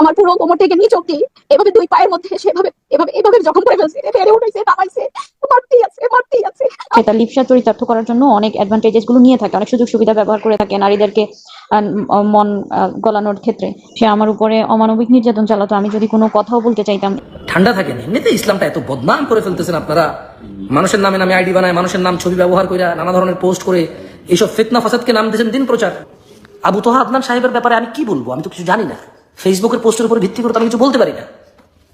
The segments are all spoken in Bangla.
আমার পুরো কোমর থেকে নিচ অব্দি এভাবে দুই পায়ের মধ্যে সেভাবে এভাবে এভাবে জখম করে ফেলছে ফেরে উঠাইছে নামাইছে মারতেই আছে মারতেই আছে। সেটা লিপসা চরিতার্থ করার জন্য অনেক অ্যাডভান্টেজেসগুলো নিয়ে থাকে অনেক সুযোগ সুবিধা ব্যবহার করে থাকে নারীদেরকে মন গলানোর ক্ষেত্রে। সে আমার উপরে অমানবিক নির্যাতন চালাতো আমি যদি কোনো কথাও বলতে চাইতাম। ঠান্ডা থাকেন এমনিতে ইসলামটা এত বদনাম করে ফেলতেছেন আপনারা। মানুষের নামে নামে আইডি বানায় মানুষের নাম ছবি ব্যবহার করে নানা ধরনের পোস্ট করে এইসব ফিতনা ফাসাদকে নাম দিয়েছেন দিন প্রচার। আবু তোহা আদনান সাহেবের ব্যাপারে আমি কি বলব? আমি তো কিছু জানি না। ফেসবুকের পোস্টের উপর ভিত্তি করে তো কিছু বলতে পারি না।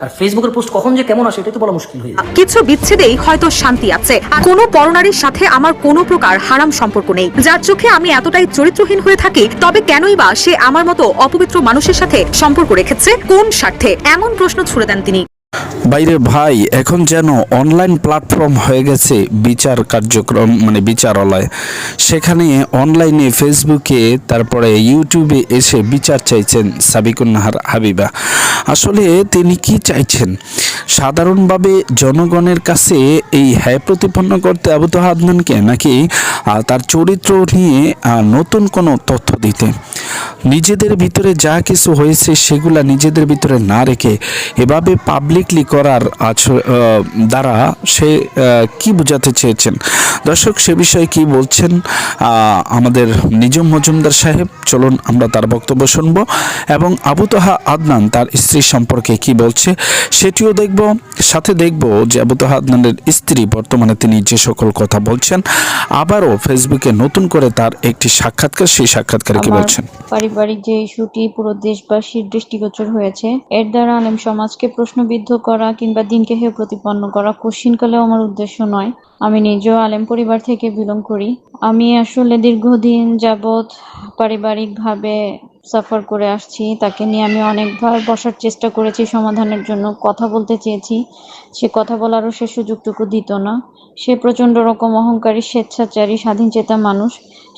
আর ফেসবুকের পোস্ট কখন যে কেমন আসে, এটাই তো বলা মুশকিল হয়ে যায়। কিছু বিচ্ছেদেই হয়তো শান্তি আছে। আর কোনো পরনারীর সাথে আমার কোনো প্রকার হারাম সম্পর্ক নেই। যার চোখে আমি এতটাই চরিত্রহীন হয়ে থাকি, তবে কেনই বা সে আমার মতো অপবিত্র মানুষের সাথে সম্পর্ক রেখেছে? কোন স্বার্থে? এমন প্রশ্ন ছুড়ে দেন তিনি। বাইরে ভাই, এখন যেন অনলাইন প্ল্যাটফর্ম হয়ে গেছে বিচার কার্যক্রম মানে বিচারালয়। সেখানে অনলাইনে ফেসবুকে, তারপরে ইউটিউবে এসে বিচার চাইছেন সাবিকুন্নাহার হাবিবা। আসলে তিনি কি চাইছেন? সাধারণভাবে জনগণের কাছে এই হ্যায় প্রতিপন্ন করতে আবু তোহা আদনানকে নাকি তার চরিত্র নিয়ে নতুন কোনো তথ্য দিতে? নিজেদের ভিতরে যা কিছু হয়েছে সেগুলা নিজেদের ভিতরে না রেখে এভাবে পাবলিকলি করার দ্বারা সে কি বোঝাতে চেয়েছেন? দর্শক সে বিষয়ে কি বলছেন আমাদের নিজম মজুমদার সাহেব চলুন আমরা তার বক্তব্য শুনব এবং আবু তোহা আদনান তার স্ত্রী সম্পর্কে কি বলছে সেটিও দেখব। সাথে দেখব যে আবু তোহা আদনানের স্ত্রী বর্তমানে তিনি যে সকল কথা বলছেন আবারও ফেসবুকে নতুন করে তার একটি সাক্ষাৎকার সেই সাক্ষাৎকারে কি বলছেন? পারিবারিক যে ইস্যুটি পুরো দেশবাসীর দৃষ্টিগোচর হয়েছে। এর দ্বারা আলেম সমাজকে প্রশ্নবিদ্ধ করা কিংবা দিনকে হেয় প্রতিপন্ন করা কোশ্চিনকালেও আমার উদ্দেশ্য নয়। আমি নিজেও আলেম পরিবার থেকে বিলং করি। আমি আসলে দীর্ঘদিন যাবৎ পারিবারিকভাবে সাফার করে আসছি। তাকে নিয়ে আমি অনেকবার বসার চেষ্টা করেছি, সমাধানের জন্য কথা বলতে চেয়েছি। সে কথা বলারও সে সুযোগটুকু দিত না। সে প্রচণ্ড রকম অহংকারী, স্বেচ্ছাচারী স্বাধীন চেতা মানুষ।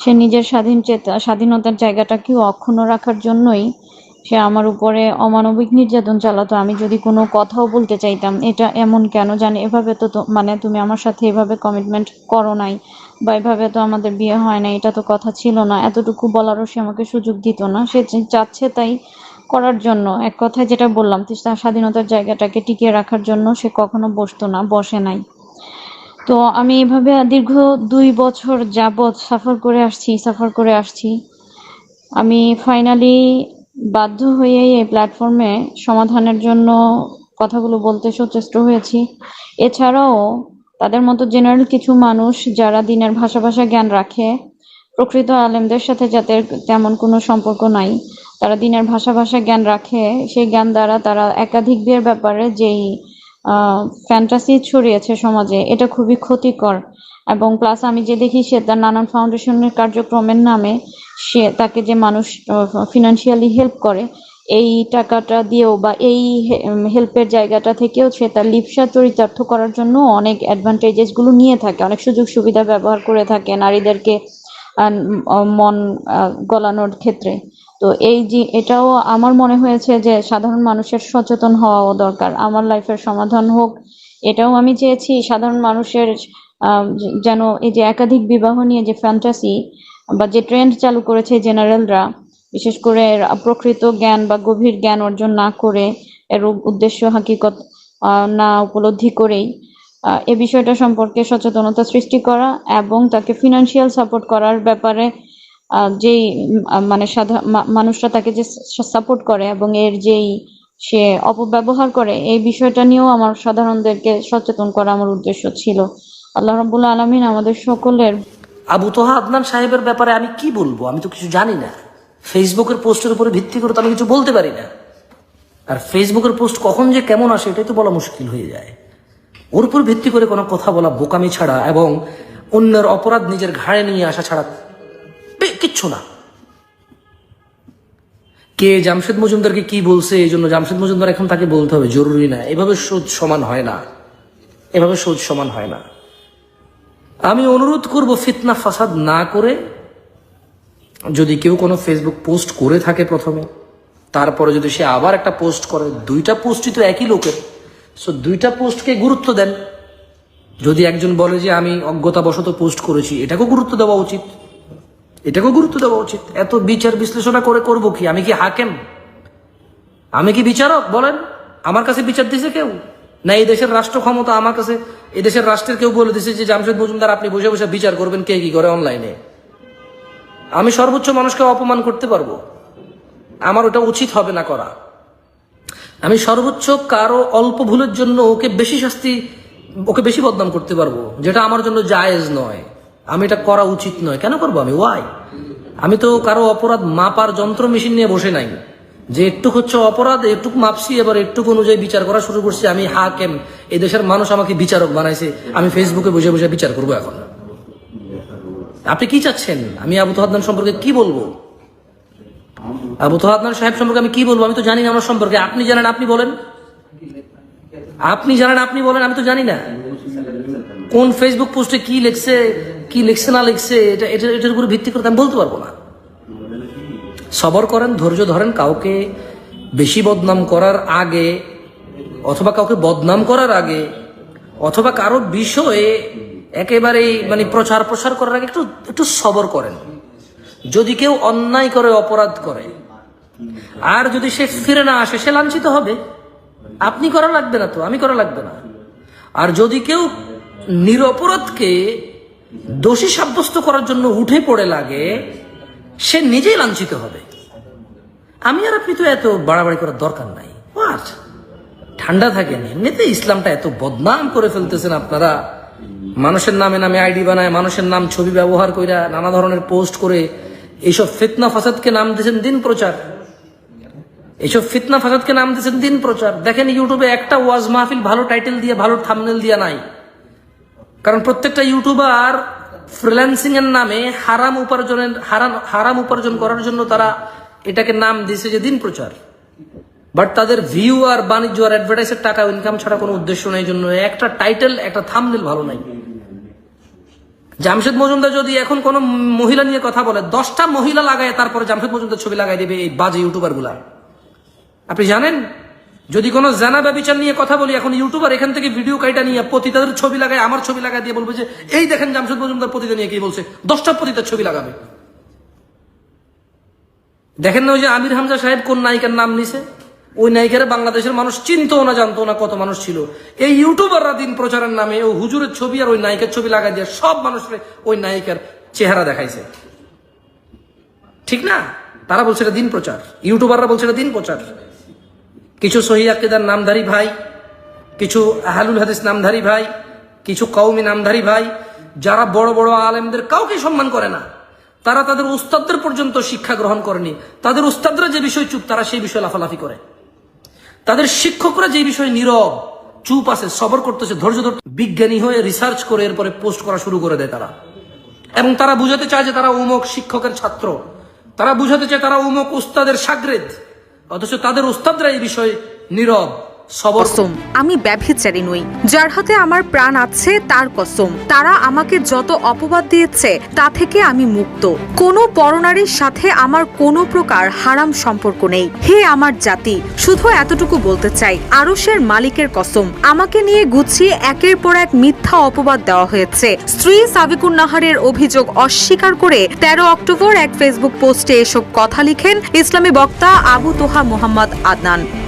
সে নিজের স্বাধীন চেতা স্বাধীনতার জায়গাটাকেও অক্ষুণ্ণ রাখার জন্যই সে আমার উপরে অমানবিক নির্যাতন চালাতো। আমি যদি কোনো কথাও বলতে চাইতাম, এটা এমন কেন? জানি এভাবে তো মানে তুমি আমার সাথে এভাবে কমিটমেন্ট করো নাই বা এভাবে তো আমাদের বিয়ে হয় না এটা তো কথা ছিল না। এতটুকু বলারও সে আমাকে সুযোগ দিত না। সে চাচ্ছে তাই করার জন্য। এক কথায় যেটা বললাম তার স্বাধীনতার জায়গাটাকে টিকিয়ে রাখার জন্য সে কখনো বসতো না, বসে নাই। তো আমি এভাবে দীর্ঘ দুই বছর যাবৎ সাফার করে আসছি, সাফার করে আসছি। আমি ফাইনালি বাধ্য হয়ে এই প্ল্যাটফর্মে সমাধানের জন্য কথাগুলো বলতে সচেষ্ট হয়েছি। এছাড়াও তাদের মতো জেনারেল কিছু মানুষ যারা দিনের ভাষা ভাষা জ্ঞান রাখে, প্রকৃত আলেমদের সাথে যাদের তেমন কোনো সম্পর্ক নাই, তারা দিনের ভাষা ভাষা জ্ঞান রাখে, সেই জ্ঞান দ্বারা তারা একাধিক বিয়ের ব্যাপারে যেই ফ্যান্টাসি ছড়িয়েছে সমাজে, এটা খুবই ক্ষতিকর। এবং প্লাস আমি যে দেখি সে তার নানান ফাউন্ডেশনের কার্যক্রমের নামে সে তাকে যে মানুষ ফিনান্সিয়ালি হেল্প করে, এই টাকাটা দিয়েও বা এই হেল্পের জায়গাটা থেকেও সে তার লিপসা চরিতার্থ করার জন্য অনেক অ্যাডভান্টেজেসগুলো নিয়ে থাকে। অনেক সুযোগ সুবিধা ব্যবহার করে থাকে নারীদেরকে মন গলানোর ক্ষেত্রে। তো এই যে এটাও আমার মনে হয়েছে যে সাধারণ মানুষের সচেতন হওয়াও দরকার। আমার লাইফের সমাধান হোক, এটাও আমি চেয়েছি সাধারণ মানুষের যেন এই যে একাধিক বিবাহ নিয়ে যে ফ্যান্টাসি বা যে ট্রেন্ড চালু করেছে জেনারেলরা, বিশেষ করে প্রকৃত জ্ঞান বা গভীর জ্ঞান অর্জন না করে, এর উদ্দেশ্য হাকিকত না উপলব্ধি করেই এ বিষয়টা সম্পর্কে সচেতনতা সৃষ্টি করা এবং তাকে ফিনান্সিয়াল সাপোর্ট করার ব্যাপারে যেই মানে সাধা, মা- মানুষরা তাকে যে সাপোর্ট করে এবং এর যেই সে অপব্যবহার করে, এই বিষয়টা নিয়েও আমার সাধারণদেরকে সচেতন করা আমার উদ্দেশ্য ছিল। আল্লাহ রাবুল্লাহ আলমিন আমাদের সকলের আবু তোহা আদনান সাহেবের ব্যাপারে আমি কি বলব? আমি তো কিছু জানি না। ফেসবুকের পোস্টের উপরে ভিত্তি করে তো আমি কিছু বলতে পারি না। আর ফেসবুকের পোস্ট কখন যে কেমন আসে এটাই তো বলা মুশকিল হয়ে যায়। ওর উপর ভিত্তি করে কোনো কথা বলা, বোকামি ছাড়া এবং অন্যের অপরাধ নিজের ঘাড়ে নিয়ে আসা ছাড়া কিচ্ছু না। কে জামশেদ মজুমদারকে কি বলছে, এই জন্য জামশেদ মজুমদার এখন তাকে বলতে হবে, জরুরি না। এভাবে সোজ সমান হয় না। এভাবে সোজ সমান হয় না। আমি অনুরোধ করব ফিতনা ফাসাদ না করে, যদি কেউ কোনো ফেসবুক পোস্ট করে থাকে প্রথমে, তারপরে যদি সে আবার একটা পোস্ট করে, দুইটা পোস্টই তো একই লোকের সো দুইটা পোস্টকে গুরুত্ব দেন। যদি একজন বলে যে আমি অজ্ঞতাবশত পোস্ট করেছি, এটাকেও গুরুত্ব দেওয়া উচিত। এটাকেও গুরুত্ব দেওয়া উচিত। এত বিচার বিশ্লেষণা করে করব কি? আমি কি হাকেম? আমি কি বিচারক? বলেন, আমার কাছে বিচার দিছে কেউ? না, এই দেশের রাষ্ট্র ক্ষমতা আমার কাছে, এই দেশের রাষ্ট্রের কেউ বলে দিছে যে জামশেদ মজুমদার, আপনি বসে বসে বিচার করবেন কে কি করে অনলাইনে আমি সর্বোচ্চ মানুষকে অপমান করতে পারব। আমার ওটা উচিত হবে না করা। আমি সর্বোচ্চ কারও অল্প ভুলের জন্য ওকে বেশি শাস্তি, ওকে বেশি বদনাম করতে পারব, যেটা আমার জন্য জায়েজ নয়। আমি এটা করা উচিত নয়। কেন করব আমি? ওয়াই আমি তো কারও অপরাধ মাপার যন্ত্র মেশিন নিয়ে বসে নাই। যে একটু হচ্ছে অপরাধ একটুক মাপছি এবার একটুক অনুযায়ী বিচার করা শুরু করছি। আমি হা হাকেম। এই দেশের মানুষ আমাকে বিচারক বানাইছে। আমি ফেসবুকে বসে বসে বিচার করব এখন। আপনি কি চাচ্ছেন? আমি আবু তোহাদ্দান সম্পর্কে কি বলব? আবু তোহাদ্দান সাহেব সম্পর্কে আমি কি বলব? আমি তো জানি না আমার সম্পর্কে। আপনি জানেন, আপনি বলেন। আপনি জানেন, আপনি বলেন, আমি তো জানি না। কোন ফেসবুক পোস্টে কি লিখছে কি লিখছে, না লিখছে, এটা এটার উপরে ভিত্তি করে আমি বলতে পারব না। সবর করেন, ধৈর্য ধরেন, কাউকে বেশি বদনাম করার আগে অথবা কাউকে বদনাম করার আগে অথবা কারও বিষয়ে একেবারে মানে প্রচার প্রসার করার আগে একটু একটু সবর করেন। যদি কেউ অন্যায় করে, অপরাধ করে, আর যদি সে ফিরে না আসে, সে লাঞ্ছিত হবে। আপনি করা লাগবে না তো, আমি করা লাগবে না। আর যদি কেউ নিরপরাধকে দোষী সাব্যস্ত করার জন্য উঠে পড়ে লাগে সে নিজেই লাঞ্ছিত হবে। আমি আর আপনি তো এত বাড়াবাড়ি করার দরকার নাই। What? ঠান্ডা থাকেন এমনিতে ইসলামটা এত বদনাম করে ফেলতেছেন আপনারা। মানুষের নামে নামে আইডি বানায়, মানুষের নাম ছবি ব্যবহার কইরা নানা ধরনের পোস্ট করে এইসব ফিতনা ফাসাদকে নাম দিয়েছেন দিন প্রচার। এইসব ফিতনা ফাসাদকে নাম দিয়েছেন দিন প্রচার। দেখেন ইউটিউবে একটা ওয়াজ মাহফিল ভালো টাইটেল দিয়ে, ভালো থামনেল দিয়ে নাই। কারণ প্রত্যেকটা ইউটিউবার ফ্রিল্যান্সিং এর নামে হারাম উপার্জনের, হারাম হারাম উপার্জন করার জন্য তারা এটাকে নাম দিয়েছে যে দিন প্রচার। বাট তাদের ভিউ আর বাণিজ্য আর অ্যাডভার্টাইজের টাকা ইনকাম ছাড়া কোনো উদ্দেশ্য নেই জন্য একটা টাইটেল একটা থামনেল ভালো নাই। জামশেদ মজুমদার যদি এখন কোনো মহিলা নিয়ে কথা বলে, দশটা মহিলা লাগায় তারপরে জামশেদ মজুমদার ছবি লাগাই দেবে এই বাজে ইউটিউবারগুলা। আপনি জানেন? যদি কোনো জানা ব্যবচার নিয়ে কথা বলি, এখন ইউটিউবার এখান থেকে ভিডিও কাইটা নিয়ে পতিতাদের ছবি লাগায়, আমার ছবি লাগাই দিয়ে বলবে যে, এই দেখেন জামশেদ মজুমদার পতিতা নিয়ে কি বলছে? দশটা পতিতার ছবি লাগাবে। দেখেন না ওই যে আমির হামজা সাহেব কোন নায়িকার নাম নিছে? ওই নায়িকারে বাংলাদেশের মানুষ চিনতো না জানতো না কত মানুষ ছিল। এই ইউটিউবাররা দিন প্রচারের নামে ও হুজুরের ছবি আর ওই নায়িকার ছবি লাগাই দিয়ে সব মানুষকে ওই নায়িকার চেহারা দেখাইছে। ঠিক না? তারা বলছে এটা দিন প্রচার। ইউটিউবাররা বলছে এটা দিন প্রচার। কিছু সহি আকিদার নামধারী ভাই, কিছু আহলুল হাদিস নামধারী ভাই, কিছু কৌমি নামধারী ভাই, যারা বড় বড় আলেমদের কাউকে সম্মান করে না। তারা তাদের উস্তাদদের পর্যন্ত শিক্ষা গ্রহণ করেনি। তাদের উস্তাদরা যে বিষয় চুপ, তারা সেই বিষয়ে লাফালাফি করে। তাদের শিক্ষকরা যে বিষয়ে নীরব, চুপ আছে, সবর করতেছে, ধৈর্য ধর বিজ্ঞানী হয়ে রিসার্চ করে এরপরে পোস্ট করা শুরু করে দেয় তারা। এবং তারা বুঝাতে চায় যে তারা উমক শিক্ষকের ছাত্র। তারা বুঝাতে চায় তারা উমক উস্তাদের সাগরেদ। অথচ তাদের উস্তাদরা এই বিষয়ে নীরব। আমি ব্যভিচারী নই। যার হাতে আমার প্রাণ আছে, তার কসম। তারা আমাকে যত অপবাদ দিয়েছে, তা থেকে আমি মুক্ত। কোনো পরনারীর সাথে আমার কোনো প্রকার হারাম সম্পর্ক নেই। হে আমার জাতি, শুধু এতটুকু বলতে চাই, আরসের মালিকের কসম। আমাকে নিয়ে গুছিয়ে একের পর এক মিথ্যা অপবাদ দেওয়া হয়েছে। স্ত্রী সাবিকুন নাহারের অভিযোগ অস্বীকার করে তেরো অক্টোবর এক ফেসবুক পোস্টে এসব কথা লিখেন ইসলামী বক্তা আবু তোহা মোহাম্মদ আদনান।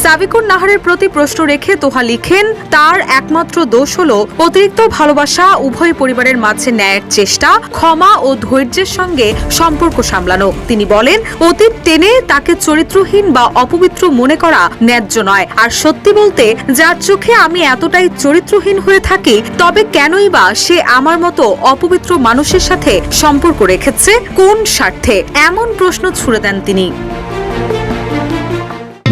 সাবিকুন নাহারের প্রতি প্রশ্ন রেখে তোহা লিখেন, তার একমাত্র দোষ হল অতিরিক্ত ভালোবাসা উভয় পরিবারের মাঝে ন্যায়ের চেষ্টা, ক্ষমা ও ধৈর্যের সঙ্গে সম্পর্ক সামলানো। তিনি বলেন, অতীত টেনে তাকে চরিত্রহীন বা অপবিত্র মনে করা ন্যায্য নয়। আর সত্যি বলতে, যার চোখে আমি এতটাই চরিত্রহীন হয়ে থাকি, তবে কেনই বা সে আমার মতো অপবিত্র মানুষের সাথে সম্পর্ক রেখেছে, কোন স্বার্থে? এমন প্রশ্ন ছুড়ে দেন তিনি।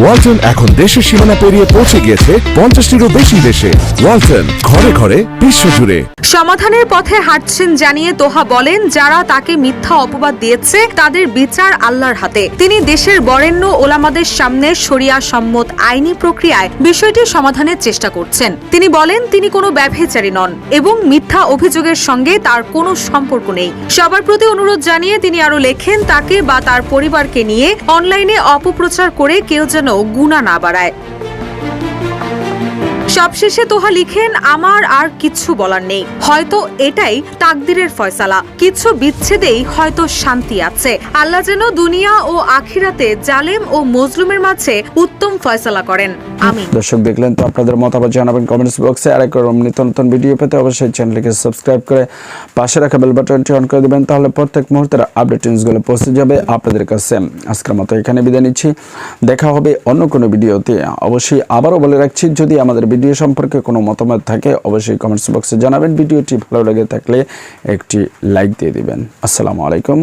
ওয়ালটন এখন দেশের সীমানা পেরিয়ে পৌঁছে গিয়েছে পঞ্চাশটিরও বেশি দেশে। ওয়ালটন, ঘরে ঘরে বিশ্বজুড়ে। সমাধানের পথে হাঁটছেন জানিয়ে তোহা বলেন, যারা তাকে মিথ্যা অপবাদ দিয়েছে, তাদের বিচার আল্লাহর হাতে। তিনি দেশের বরেণ্য ওলামাদের সামনে শরিয়া সম্মত আইনি প্রক্রিয়ায় বিষয়টি সমাধানের চেষ্টা করছেন। তিনি বলেন, তিনি কোনো ব্যভিচারী নন এবং মিথ্যা অভিযোগের সঙ্গে তার কোনো সম্পর্ক নেই। সবার প্রতি অনুরোধ জানিয়ে তিনি আরও লেখেন, তাকে বা তার পরিবারকে নিয়ে অনলাইনে অপপ্রচার করে কেউ যেন গুণা না বাড়ায়। সবশেষে তোহা লিখেন, আমার আর কিচ্ছু বলার নেই। হয়তো এটাই তাকদিরের ফয়সালা। কিছু বিচ্ছেদেই হয়তো শান্তি আছে। আল্লাহ যেন দুনিয়া ও আখিরাতে জালেম ও মজলুমের মাঝে উত্তম ফয়সালা করেন। আমিন। দর্শক দেখলেন তো আপনাদের মতামত জানাবেন কমেন্টস বক্সে। আর এক রকম নিত্য নতুন ভিডিও পেতে অবশ্যই চ্যানেলকে সাবস্ক্রাইব করে পাশে রাখা বেল বাটনটি অন করে দেবেন। তাহলে প্রত্যেক মুহূর্তের আপডেট নিউজগুলো পৌঁছে যাবে আপনাদের কাছে। আজকের মতো এখানে বিদায় নিচ্ছি। দেখা হবে অন্য কোনো ভিডিওতে। অবশ্যই আবারও বলে রাখছি, যদি আমাদের ভিডিও সম্পর্কে কোনো মতামত থাকে, অবশ্যই কমেন্টস বক্সে জানাবেন। ভিডিওটি ভালো লেগে থাকলে একটি লাইক দিয়ে দিবেন। আসসালামু আলাইকুম